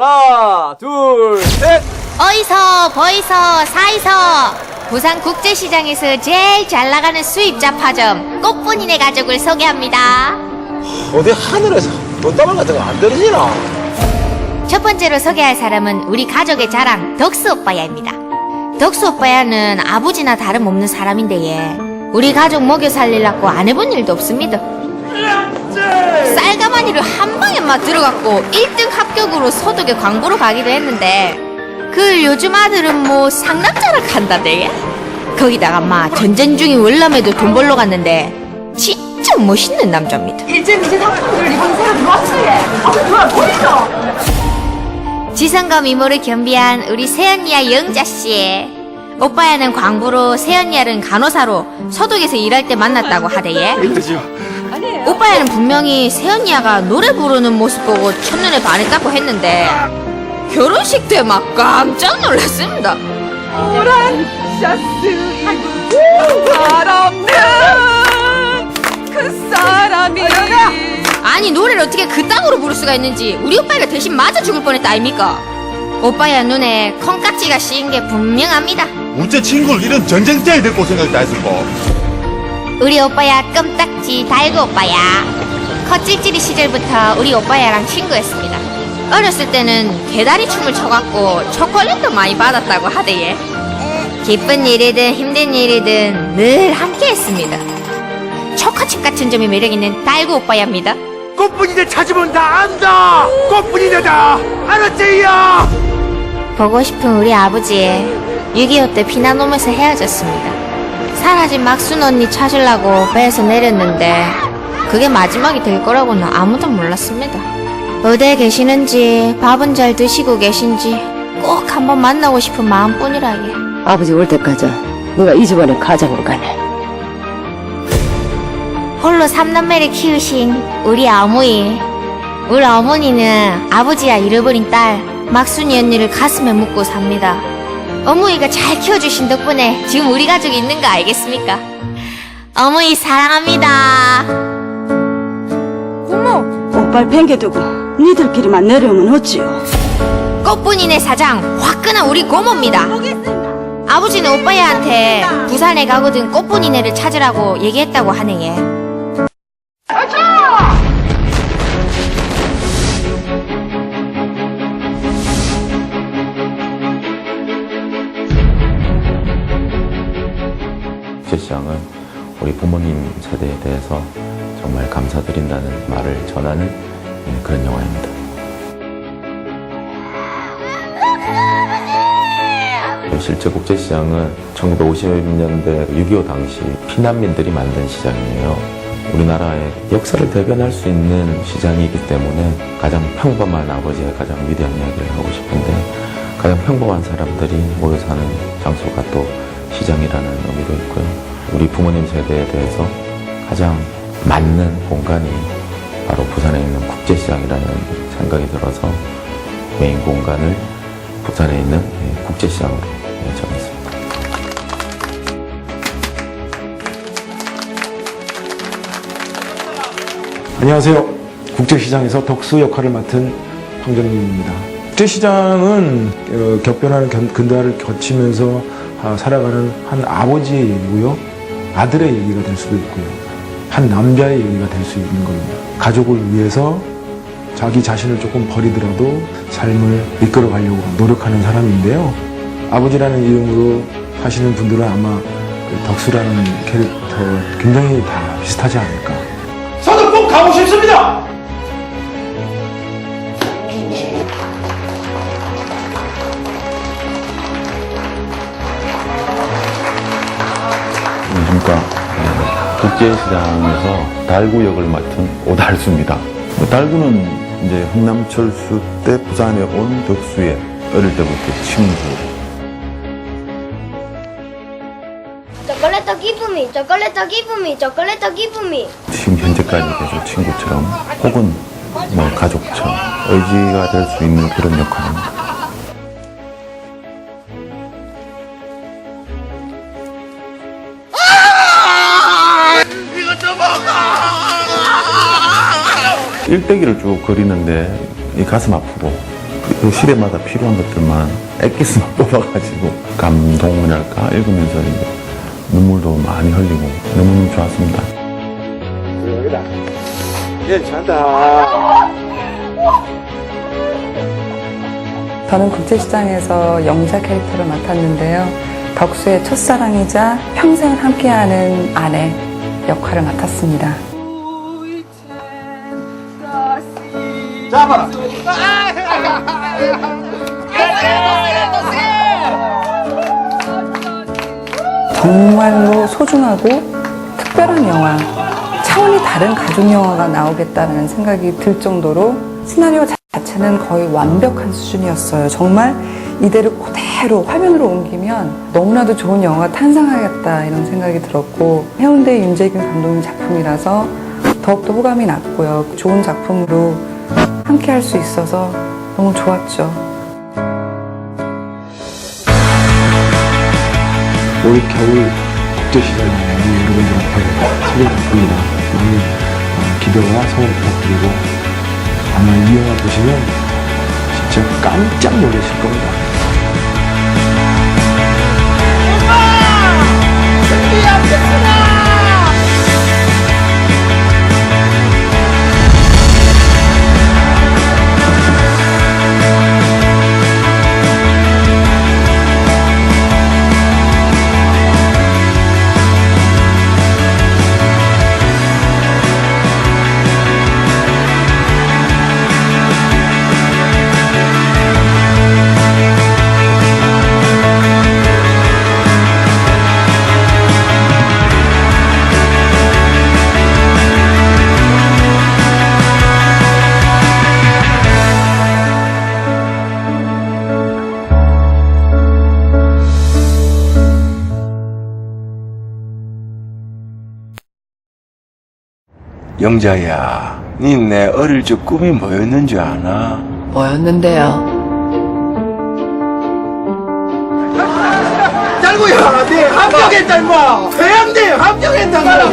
하나, 둘, 셋. 어이서 버이서 사이서 부산 국제시장에서 제일 잘 나가는 수입 잡화점 꽃분이네 가족을 소개합니다. 어디 하늘에서 꽃다발 같은 거 안 떨어지나? 첫 번째로 소개할 사람은 우리 가족의 자랑 덕수 오빠야입니다. 덕수 오빠야는 아버지나 다름없는 사람인데 예. 우리 가족 먹여 살리려고 안 해본 일도 없습니다. 쌀가마니를 한 막 들어갔고 1등 합격으로 소득의 광고로 가기도 했는데 그 요즘 아들은 뭐 상남자라 간다대 예? 거기다가 막 전쟁 중인 월남에도 돈 벌러 갔는데 진짜 멋있는 남자입니다. 지성과 미모를 겸비한 우리 세연이야 영자씨. 오빠야는 광부로, 세연이야는 간호사로 서독에서 일할 때 만났다고 하대예. 오빠야는 분명히 세연이야가 노래 부르는 모습 보고 첫눈에 반했다고 했는데 결혼식 때 막 깜짝 놀랐습니다. 노란 샤스 바람는 그 사람이 아니 노래를 어떻게 그땅으로 부를 수가 있는지 우리 오빠가 대신 맞아 죽을 뻔했다 아닙니까? 오빠야 눈에 콩깍지가 씌인 게 분명합니다. 우째 친구를 이런 전쟁터에 데리고 생각다 했을 거. 우리 오빠야 껌딱지 달고 오빠야 컷질질이 시절부터 우리 오빠야랑 친구였습니다 어렸을 때는 개다리 춤을 춰갖고 초콜릿도 많이 받았다고 하대예 기쁜 일이든 힘든 일이든 늘 함께했습니다 초코칩 같은 점이 매력있는 달고 오빠야입니다 꽃분이네 찾으면 다 안다. 꽃분이네다. 알았지요? 보고 싶은 우리 아버지 6.25 때 피난 오면서 헤어졌습니다 사라진 막순 언니 찾으려고 배에서 내렸는데 그게 마지막이 될 거라고는 아무도 몰랐습니다 어디에 계시는지 밥은 잘 드시고 계신지 꼭 한번 만나고 싶은 마음뿐이라 예. 아버지 올 때까지 네가 이 집안의 가장으로 가네. 홀로 삼남매를 키우신 우리 어머니 우리 어머니는 아버지야 잃어버린 딸 막순이 언니를 가슴에 묻고 삽니다 어머니가 잘 키워주신 덕분에 지금 우리 가족이 있는 거 알겠습니까? 어머니 사랑합니다. 오빠를 팽개두고 니들끼리만 내려오면 어찌요? 꽃분이네 사장 화끈한 우리 고모입니다. 아버지는 오빠야한테 부산에 가거든 꽃분이네를 찾으라고 얘기했다고 하네 얘 우리 부모님 세대에 대해서 정말 감사드린다는 말을 전하는 예, 그런 영화입니다. 실제 국제시장은 1950년대 6.25 당시 피난민들이 만든 시장이에요. 우리나라의 역사를 대변할 수 있는 시장이기 때문에 가장 평범한 아버지의 가장 위대한 이야기를 하고 싶은데 가장 평범한 사람들이 모여 사는 장소가 또 시장이라는 의미도 있고요. 우리 부모님 세대에 대해서 가장 맞는 공간이 바로 부산에 있는 국제시장이라는 생각이 들어서 메인 공간을 부산에 있는 예, 국제시장으로 예, 정했습니다. 안녕하세요. 국제시장에서 덕수 역할을 맡은 황정민입니다. 국제시장은 어, 격변하는 견- 근대화를 거치면서 아, 살아가는 한 아버지의 얘기고요. 아들의 얘기가 될 수도 있고요. 한 남자의 얘기가 될 수 있는 겁니다. 가족을 위해서 자기 자신을 조금 버리더라도 삶을 이끌어 가려고 노력하는 사람인데요. 아버지라는 이름으로 사시는 분들은 아마 그 덕수라는 캐릭터 굉장히 다 비슷하지 않을까. 꼭 가고 싶습니다. 네, 국제시장에서 달구 역을 맡은 오달수입니다. 뭐 달구는 이제 흥남철수 때 부산에 온 덕수의 어릴 때부터 친구. Chocolate give me, chocolate give me. 지금 현재까지 계속 친구처럼 혹은 뭐 가족처럼 의지가 될 수 있는 그런 역할입니다. 일대기를 쭉 그리는데 이 가슴 아프고 그 시대마다 필요한 것들만 엑기스만 뽑아가지고 감동이랄까 읽으면서 이제 눈물도 많이 흘리고 너무너무 좋았습니다. 여기다. 괜찮다. 저는 국제시장에서 영자 캐릭터를 맡았는데요. 덕수의 첫사랑이자 평생을 함께하는 아내 역할을 맡았습니다. 잡아라. 정말로 소중하고 특별한 영화, 차원이 다른 가족 영화가 나오겠다는 생각이 들 정도로 시나리오 자체는 거의 완벽한 수준이었어요. 정말 이대로 그대로 화면으로 옮기면 너무나도 좋은 영화가 탄생하겠다 이런 생각이 들었고 해운대 윤재균 감독님 작품이라서 더욱더 호감이 났고요. 좋은 작품으로 함께 할 수 있어서 너무 좋았죠. 올 겨울 국제시장에 우리 여러분들 앞에 소개 작품이다. 많은 어, 기대와 성원 부탁드리고 아마 이 영화 보시면 진짜 깜짝 놀라실 겁니다. 영자야, 니내 어릴 적 꿈이 뭐였는 줄 아나? 뭐였는데요? 짤구야, 네 합격했다 임마. 대한대 합격했다.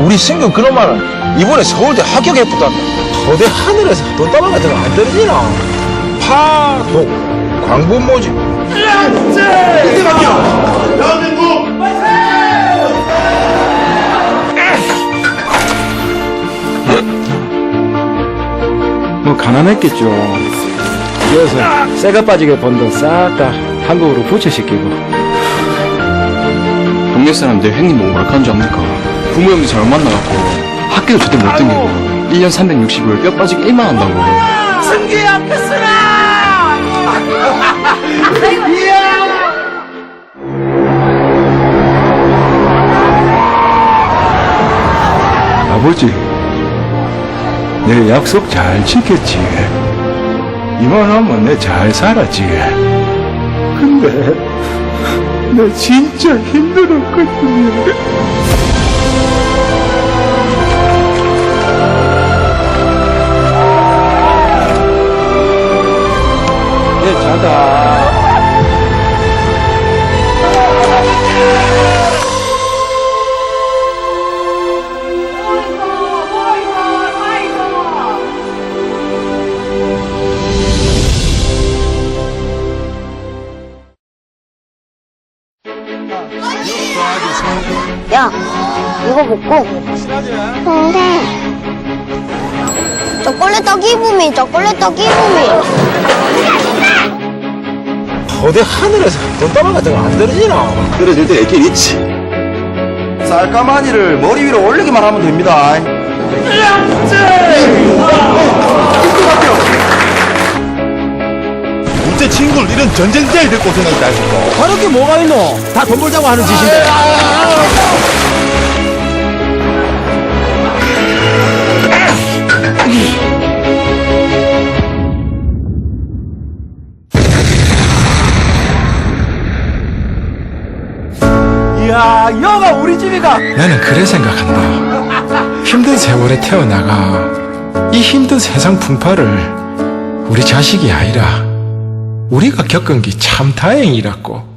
우리 승규 그런 말은 이번에 서울대 합격했다다. 거대 하늘에서 돈다발 같은 거안 떨어지나? 파동 광부 모집. 이제 합격. 대한민국 가난했겠죠. 그래서 새가 빠지게 번 돈 싹 다 한국으로 부채시키고 동네 사람들 형님 뭐 뭐라 하는 줄 압니까? 부모 형도 잘 못 만나갖고 학교도 제대로 못 다니고 1년 360을 뼈 빠지게 일만 한다고 승규야 패스라. 아버지 내 약속 잘 지켰지. 이만하면 내 잘 살았지. 근데 내 진짜 힘들었거든요. 괜찮다. 야, 이거 먹고. 근데. 초콜릿 기분이, 초콜릿 기분이. 거대 하늘에서 돈다발 같은 거 안 떨어지나? 떨어질 때 있긴 있지. 쌀까마니를 머리 위로 올리기만 하면 됩니다. 국제 친구를 이런 전쟁자에 데리고 생각이 나시고 다른 게 뭐가 있노? 다 돈 벌자고 하는 짓인데. 이야, 여가 우리 집이가. 나는 그래 생각한다. 힘든 세월에 태어나가 이 힘든 세상 풍파를 우리 자식이 아니라 우리가 겪은 게 참 다행이라고.